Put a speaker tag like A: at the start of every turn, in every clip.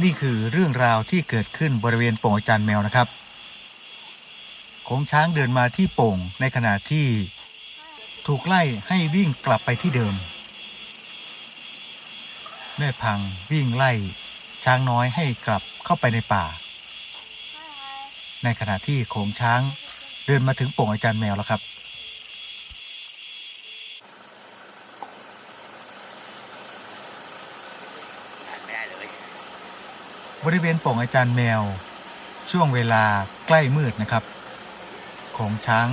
A: นี่คือเรื่องราวที่เกิดขึ้นบริเวณโป่งอาจารย์แมวนะครับโขงช้างเดินมาที่โป่งในขณะที่ ถูกไล่ให้วิ่งกลับไปที่เดิม แม่พังวิ่งไล่ช้างน้อยให้กลับเข้าไปในป่า ในขณะที่โขงช้างเดินมาถึงโป่งอาจารย์แมวแล้วครับ
B: ไม่ได้เลย
A: บริเวณโป่งอาจารย์แมว ช่วงเวลาใกล้มืดนะครับ ของช้าง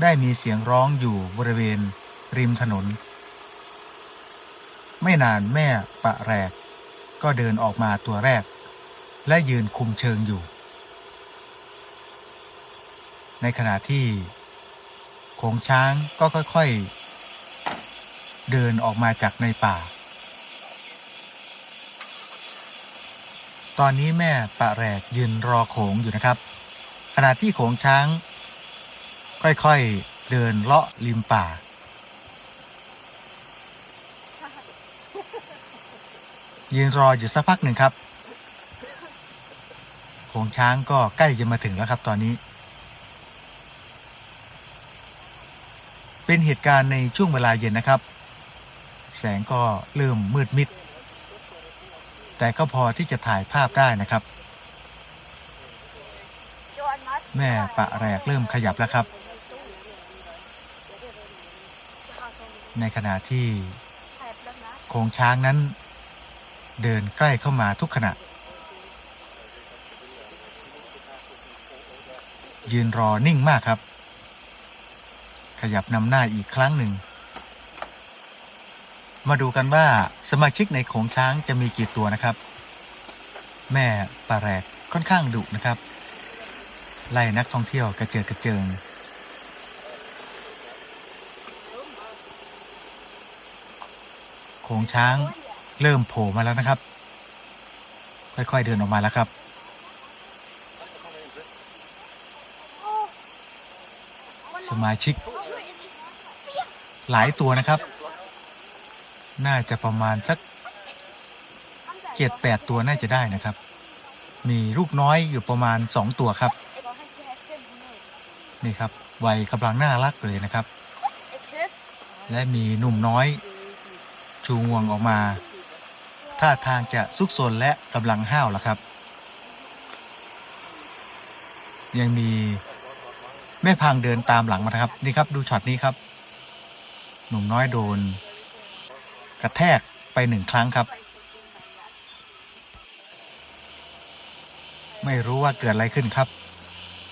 A: ได้มีเสียงร้องอยู่บริเวณริมถนน ไม่นานแม่ปะแรก ก็เดินออกมาตัวแรก และยืนคุมเชิงอยู่ ในขณะที่โขงช้างก็ค่อยๆ เดินออกมาจากในป่า ตอนนี้แม่ปะแรกยืนรอโขงอยู่นะครับ ขณะที่โขงช้าง ค่อยๆเดินเลาะริมป่า ยืนรออยู่สักพักหนึ่งครับ โขงช้างก็ใกล้จะมาถึงแล้วครับตอนนี้ เป็นเหตุการณ์ในช่วงเวลาเย็นนะครับ แสงก็เริ่มมืดมิด แต่ก็พอที่จะถ่ายภาพได้นะครับ แม่ปะแรกเริ่มขยับแล้วครับ ในขณะที่โคงช้างนั้น เดินใกล้เข้ามาทุกขณะ ยืนรอนิ่งมากครับ ขยับนำหน้าอีกครั้งหนึ่ง มาดูกันว่าสมาชิกในโขงช้างจะมีกี่ตัวนะครับ แม่ปลาแรกค่อนข้างดุนะครับ ไล่นักท่องเที่ยวกระเจิดกระเจิงโขงช้างเริ่มโผล่มาแล้วนะครับ ค่อยๆเดินออกมาแล้วครับ สมาชิก หลายตัวนะครับ น่าจะประมาณสักเจ็ดแปดตัวน่าจะได้นะครับ มีลูกน้อยอยู่ประมาณสองตัวครับ นี่ครับวัยกำลังน่ารักเลยนะครับ และมีหนุ่มน้อย ชูงวงออกมาท่าทางจะซุกซนและกำลังห้าวแล้วครับ ยังมีแม่พังเดินตามหลังมานะครับ นี่ครับดูช็อตนี้ครับ หนุ่มน้อยโดน กระแทกไปหนึ่งครั้งครับ ไม่รู้ว่าเกิดอะไรขึ้นครับ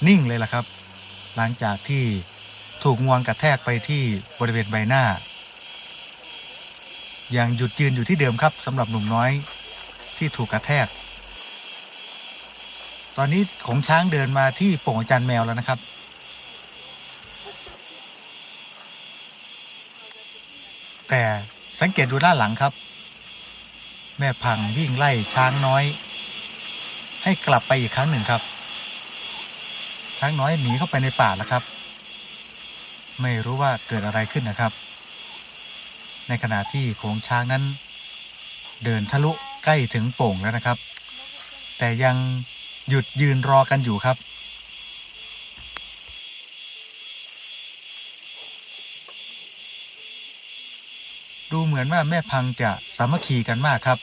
A: นิ่งเลยล่ะครับ หลังจากที่ถูกงวงกระแทกไปที่บริเวณใบหน้า ยังหยุดยืนอยู่ที่เดิมครับสำหรับหนุ่มน้อยที่ถูกกระแทก ตอนนี้ของช้างเดินมาที่โป่งอาจารย์แมวแล้วนะครับแต่ สังเกตดูด้านหลังครับ แม่พังวิ่งไล่ช้างน้อย ให้กลับไปอีกครั้งหนึ่งครับ ช้างน้อยหนีเข้าไปในป่าแล้วครับ ไม่รู้ว่าเกิดอะไรขึ้นนะครับ ในขณะที่โขงช้างนั้น เดินทะลุใกล้ถึงโป่งแล้วนะครับ แต่ยังหยุดยืนรอกันอยู่ครับ ดูเหมือนว่าแม่พังจะสามัคคีกันมากครับ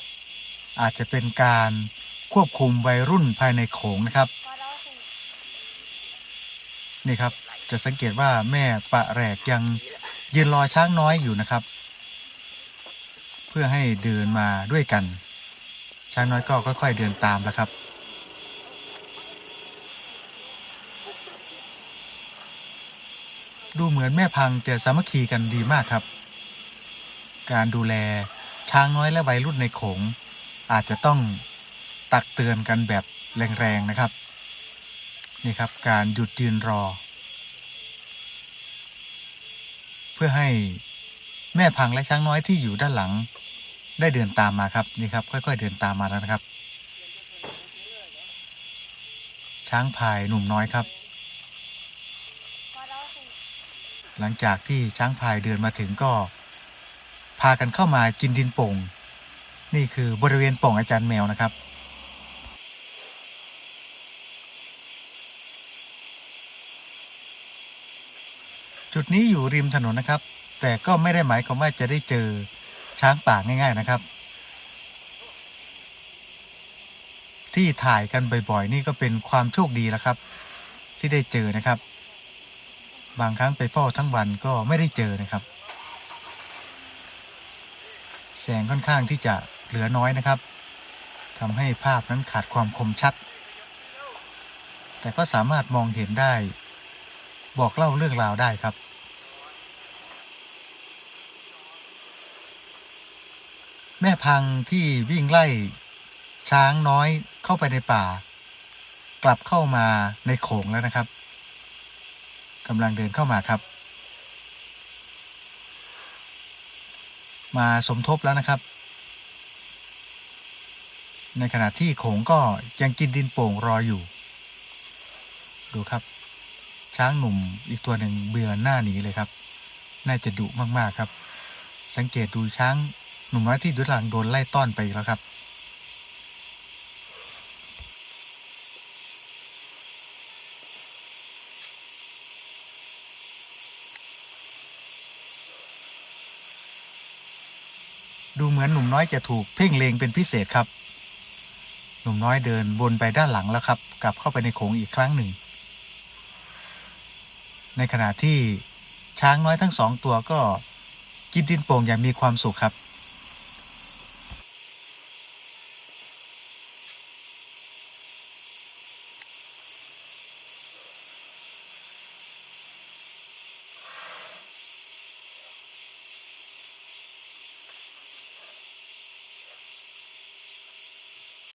A: อาจจะเป็นการควบคุมวัยรุ่นภายในโขงนะครับ นี่ครับจะสังเกตว่าแม่ปะแรกยังยืนรอช้างน้อยอยู่นะครับ เพื่อให้เดินมาด้วยกัน ช้างน้อยก็ค่อยๆเดินตามแล้วครับดูเหมือนแม่พังจะสามัคคีกันดีมากครับ การดูแลช้างน้อยและวัยรุ่นในโขง อาจจะต้องตักเตือนกันแบบแรงๆนะครับนี่ครับการหยุดยืนรอ เพื่อให้แม่พังและช้างน้อยที่อยู่ด้านหลัง ได้เดินตามมาครับนี่ครับ ค่อย ๆ เดินตามมาแล้วนะครับ ช้างพายหนุ่มน้อยครับ หลังจากที่ช้างพายเดินมาถึงก็ พากันเข้ามากินดินโป่ง นี่คือบริเวณโป่งอาจารย์แมวนะครับ จุดนี้อยู่ริมถนนนะครับ แต่ก็ไม่ได้หมายความว่าจะได้เจอช้างป่าง่าย ๆนะครับ ที่ถ่ายกันบ่อยๆ นี่ก็เป็นความโชคดีแล้วครับ ที่ได้เจอนะครับ บางครั้งไปเฝ้าทั้งวันก็ไม่ได้เจอนะครับ งค่อนข้างที่จะเหลือน้อยนะครับทำให้ภาพนั้นขาดความคมชัด แต่ก็สามารถมองเห็นได้ บอกเล่าเรื่องราวได้ครับแม่พังที่วิ่งไล่ ช้างน้อยเข้าไปในป่า กลับเข้ามาในโขงแล้วนะครับกำลังเดินเข้ามาครับ มาสมทบแล้วนะครับ ในขณะที่โขงก็ยังกินดินโป่งรออยู่ ดูครับ ช้างหนุ่มอีกตัวหนึ่งเบื่อหน้าหนีเลยครับ น่าจะดุมากๆครับ สังเกตดูช้างหนุ่มน้อยที่ดุหลังโดนไล่ต้อนไปแล้วครับ ดูเหมือนหนุ่มน้อยจะถูกเพ่งเลงเป็นพิเศษครับ หนุ่มน้อยเดินวนไปด้านหลังแล้วครับ กลับเข้าไปในโขงอีกครั้งหนึ่ง ในขณะที่ช้างน้อยทั้งสองตัวก็กินดินโป่งอย่างมีความสุขครับ